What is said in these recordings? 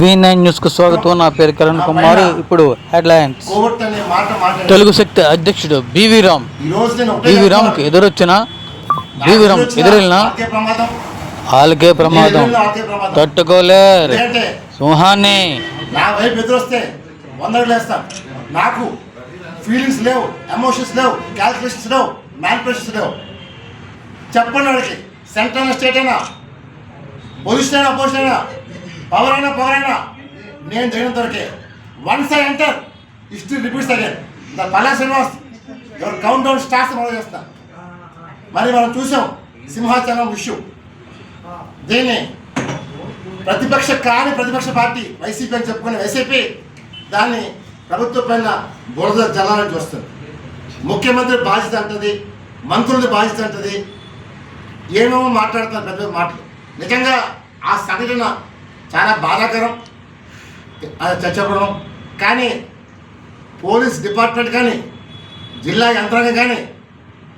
V nine న్యూస్కు స్వాగతం. నా పేరు కిరణ్ కుమార్. ఇప్పుడు హెడ్లైన్స్. తెలుగు శక్తి అధ్యక్షుడు బివి రామ్. బివి రామ్కి చెప్తున్నాను. ఎదురొచ్చిన బివి రామ్ ఎదురెళ్ళిన ఆకే ప్రమాదం. తట్టుకోలేరు. సింహాన్ని నా వైపు ఎదురొస్తే వందలు వేస్తాను నాకు ఫీలింగ్స్ లేవు ఎమోషన్స్ లేవు క్యాల్కులేషన్స్ లేవు మ్యానిపులేషన్స్ లేవు. చెప్పండి వాడికి సెంటర్ అయినా స్టేట్ అయినా పొజిషన్ అయినా పొజిషన్ అయినా పవర్ అయినా పవర్ అయినా నేను చేయడం వరకే once I enter history repeats again the Palla Srinivas ఎవరు కౌంట్ డౌన్ స్టార్ట్స్ మొదలు చేస్తా. మరి మనం చూసాం సింహాచలం ఇష్యూ దీన్ని? ప్రతిపక్ష కాని ప్రతిపక్ష పార్టీ వైసీపీ అని చెప్పుకునే వైసీపీ దాన్ని ప్రభుత్వం పైన బురద జల్లాలని చూస్తుంది. ముఖ్యమంత్రి బాధ్యత అంటది మంత్రులది బాధ్యత అంటది. ఏమేమో మాట్లాడుతారు పెద్ద మాటలు. నిజంగా ఆ సంఘటన చాలా బాధాకరం అది కానీ పోలీస్ డిపార్ట్మెంట్ కానీ జిల్లా యంత్రాంగం కానీ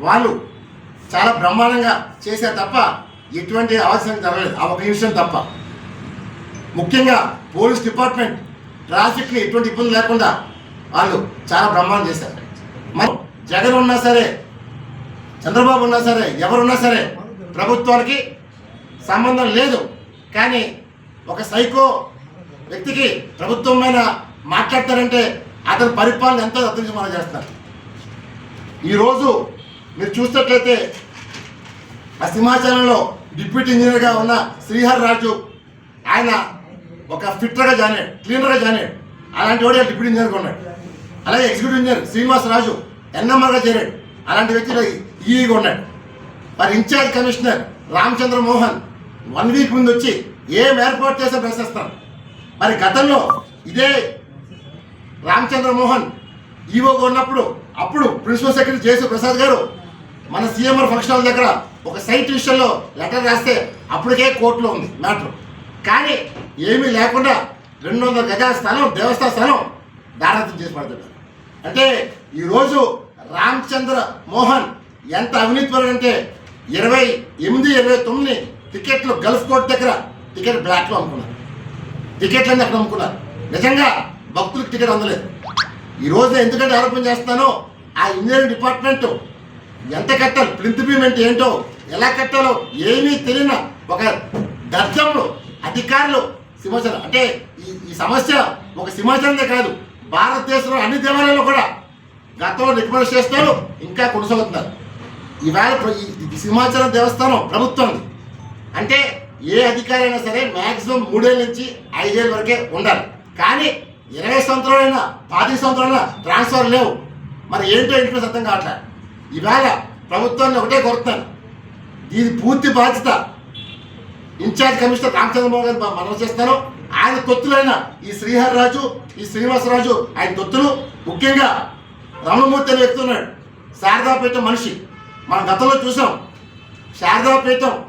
వాళ్ళు చాలా బ్రహ్మాండంగా చేశారు తప్ప ఎటువంటి అవసరం జరగలేదు. ఆ ఒక విషయం తప్ప. ముఖ్యంగా పోలీస్ డిపార్ట్మెంట్ ట్రాఫిక్ని ఎటువంటి ఇబ్బంది లేకుండా వాళ్ళు చాలా బ్రహ్మాండం చేశారు. మరి జగన్ ఉన్నా సరే చంద్రబాబు ఉన్నా సరే ఎవరున్నా సరే ప్రభుత్వానికి సంబంధం లేదు. కానీ ఒక సైకో వ్యక్తికి ప్రభుత్వం మీద మాట్లాడతారంటే అతని పరిపాలన ఎంతో అతనికి మనం చేస్తారు ఈరోజు మీరు చూసినట్లయితే ఆ సింహాచలంలో డిప్యూటీ ఇంజనీర్గా ఉన్న శ్రీహర్ రాజు ఆయన ఒక ఫిట్టర్గా జాయిన్ అయ్యాడు క్లీనర్గా జాయిన్ అయ్యాడు. అలాంటి వాడు డిప్యూటీ ఇంజనీర్గా ఉన్నాడు. అలాగే ఎగ్జిక్యూటివ్ ఇంజనీర్ శ్రీనివాస్ రాజు ఎన్ఎంఆర్గా చేరాడు. అలాంటి వ్యక్తి ఈఈగా ఉన్నాడు. మరి incharge commissioner Ramachandra Mohan one week ముందు వచ్చి ఏం ఏర్పాటు చేసే ప్రశ్నిస్తాను మరి గతంలో ఇదే రామచంద్ర మోహన్ ఈవోగా ఉన్నప్పుడు అప్పుడు ప్రిన్సిపల్ సెక్రటరీ జేసు ప్రసాద్ గారు మన సీఎంఆర్ ఫంక్షన్ హాల్ దగ్గర ఒక సైట్ విషయంలో లెటర్ రాస్తే అప్పటికే కోర్టులో ఉంది మ్యాటర్. కానీ ఏమీ లేకుండా రెండు వందల గజాల స్థలం దేవస్థాన స్థలం దారాదం చేసి పడుతున్నారు అంటే ఈరోజు రామచంద్ర మోహన్ ఎంత అవినీతిపరుడు అంటే ఇరవై ఎనిమిది ఇరవై తొమ్మిది టికెట్లు గల్ఫ్ కోర్ట్ దగ్గర టికెట్ బ్లాక్లో అమ్ముకున్నారు. టికెట్లన్నీ అక్కడ అమ్ముకున్నారు? నిజంగా భక్తులకు టికెట్ అందలేదు. ఈ రోజు ఎందుకంటే ఆరోపణ చేస్తానో ఆ ఇంజనీరింగ్ డిపార్ట్మెంట్ ఎంత కట్టాలి ప్రింట్ పేమెంట్ ఏంటో ఎలా కట్టాలో ఏమీ తెలియని ఒక దర్జంలో అధికారులు సింహాచలం. అంటే ఈ ఈ సమస్య ఒక సింహాచలందే కాదు భారతదేశంలో అన్ని దేవాలయాల్లో కూడా గతంలో రికమెండ్ చేస్తారు ఇంకా కొనసాగుతున్నారు. ఈవేళ సింహాచలం దేవస్థానం ప్రభుత్వం అంటే ఏ అధికారి అయినా సరే మ్యాక్సిమం మూడేళ్ళ నుంచి ఐదేళ్ళ వరకే ఉండాలి. కానీ ఇరవై సంవత్సరాలైనా పాతిక సంవత్సరాలైనా ట్రాన్స్ఫర్ లేవు. మరి ఏంటో ఇంట్లో అర్థం కావట్లేదు. ఈవేళ ప్రభుత్వాన్ని ఒకటే కోరుతున్నాను. దీని పూర్తి బాధ్యత ఇన్ఛార్జ్ కమిషనర్ రామచంద్రబాబు గారు మనం చేస్తాను. ఆయన తొత్తులైన ఈ శ్రీహర్ రాజు ఈ శ్రీనివాసరాజు ఆయన తొత్తులు. ముఖ్యంగా రమణమూర్తి అనే వ్యక్తి ఉన్నాడు. శారదాపీఠం మనిషి. మనం గతంలో చూసాం. శారదాపీఠం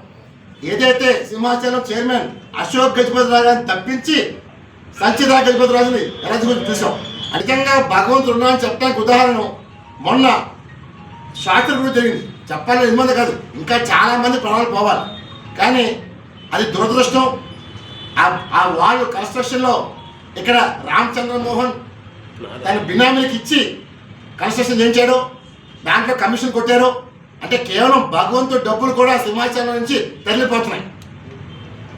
ఏదైతే సింహాచలం చైర్మన్ అశోక్ గజపతి రావు గారిని తప్పించి సంచిదా గజపతి రాజుని ఎలా చూసాం. అధికంగా భగవంతుడు ఉన్నాడని చెప్పడానికి ఉదాహరణ మొన్న శాస్త్ర గురించి జరిగింది. చెప్పాలని ఎనిమిది కాదు. ఇంకా చాలామంది ప్రాణాలు పోవాలి. కానీ అది దురదృష్టం. ఆ- ఆ వాళ్ళు కన్స్ట్రక్షన్లో ఇక్కడ రామచంద్ర మోహన్ తన బినామీలకు ఇచ్చి కన్స్ట్రక్షన్ చేయించాడు దాంట్లో కమిషన్ కొట్టారు. అంటే కేవలం భగవంతుడు డబ్బులు కూడా సింహాచలం నుంచి తరలిపోతున్నాయి.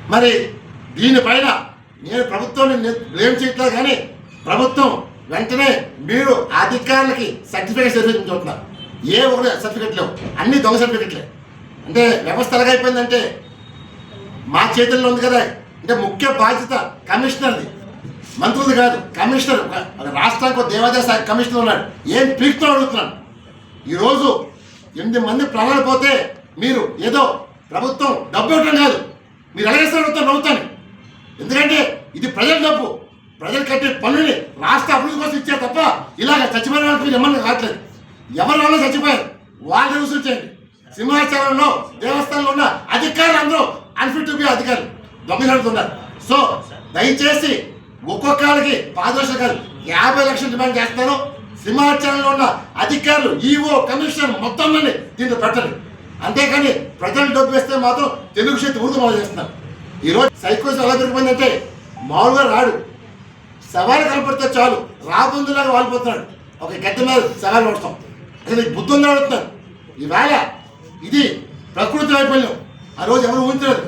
మరి దీనిపైన నేను ప్రభుత్వాన్ని బ్లేమ్ చేయట్లేదు కానీ ప్రభుత్వం వెంటనే మీరు అధికారులకి సర్టిఫికేట్ సర్టిఫికేట్ చూస్తున్నారు. ఏ ఒకటి సర్టిఫికేట్ లేవు. అన్ని దొంగ సర్టిఫికెట్లే. అంటే వ్యవస్థ ఎలాగైపోయిందంటే మా చేతుల్లో ఉంది కదా. అంటే ముఖ్య బాధ్యత కమిషనర్ది. మంత్రులు కాదు కమిషనర్. రాష్ట్రానికి దేవాదాయ శాఖ కమిషనర్ ఉన్నాడు. ఏం పీక్తో అడుగుతున్నాను ఈరోజు ఎనిమిది మంది ప్రాణాలు పోతే మీరు ఏదో ప్రభుత్వం డబ్బు ఇవ్వడం కాదు. మీరు ఎలాగేస్తారు అడుగుతాను నవ్వుతాను ఎందుకంటే ఇది ప్రజల డబ్బు. ప్రజలు కట్టే పనులని రాష్ట్ర అభివృద్ధి కోసం ఇచ్చే తప్ప ఇలాగ చచ్చిపోయిన వాళ్ళకి మీరు ఎమ్మని కావట్లేదు ఎవరి వల్ల చచ్చిపోయారు? వాళ్ళు రుసులు చేయండి సింహాచలంలో దేవస్థానంలో ఉన్న అధికారులు అందరూ అన్ఫిట్ టు బి అధికారులు దొంగలాడుతున్నారు సో దయచేసి ఒక్కొక్కరికి పాదోషకాలు యాభై లక్షలు డిమాండ్ చేస్తాను సింహాచలంలో ఉన్న అధికారులు ఈఓ కమిషన్ మొత్తం దీన్ని దీంట్లో పెట్టండి. అంతేకాని ప్రజలు డబ్బు వేస్తే మాత్రం తెలుగు శక్తి ఉర్దు మొదలు చేస్తున్నారు ఈరోజు సైకోస్ ఎలా పెరిగిపోయిందంటే మామూలుగా రాడు. సవాలు కనపడితే చాలు. రాబందులాగా వాలిపోతున్నాడు. ఒక గడ్డ మీద సవాలు పడతాం. అసలు బుద్ధి ఉందా ఈవేళ ఇది ప్రకృతి వైఫల్యం. ఆ రోజు ఎవరు ఊహించలేదు.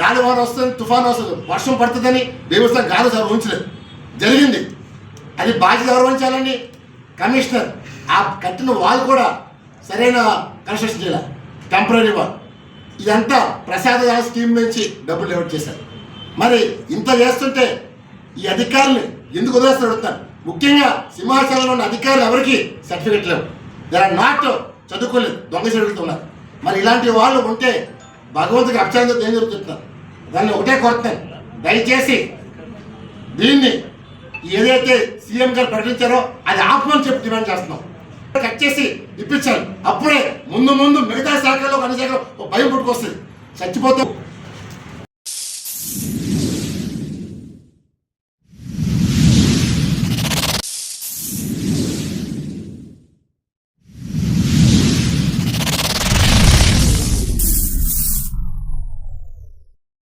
గాలి వారు వస్తుంది తుఫాన్ వస్తుంది వర్షం పడుతుందని దేవస్థానం గాలి సార్ ఊహించలేదు. జరిగింది. అది బాధ్యత ఎవరు వహించాలండి? కమిషనర్. ఆ కట్టిన వాళ్ళు కూడా సరైన కన్స్ట్రక్షన్ చేయాలి. టెంపరీ వాల్ ఇదంతా ప్రసాద స్కీమ్ నుంచి డబ్బులు డెవలప్ చేశారు. మరి ఇంత చేస్తుంటే ఈ అధికారులు ఎందుకు వదిలేస్తారు అడుగుతాను ముఖ్యంగా సింహాచలంలో ఉన్న అధికారులు ఎవరికి సర్టిఫికెట్ లేవు. దే ఆర్ నాట్ చదువుకోలేదు దొంగ చెడుతున్నారు మరి ఇలాంటి వాళ్ళు ఉంటే భగవంతుడికి అక్షరంతో ఏం చెప్తున్నారు దాన్ని ఒకటే కోరుతాను దయచేసి దీన్ని ఏదైతే సీఎం గారు ప్రకటించారో అది ఆత్మని చెప్పి డిమాండ్ చేస్తున్నాం. కట్ చేసి ఇప్పించాలి. అప్పుడే ముందు ముందు మిగతా శాఖలో అన్ని శాఖలో ఒక భయం పుట్టుకొస్తుంది. చచ్చిపోతే.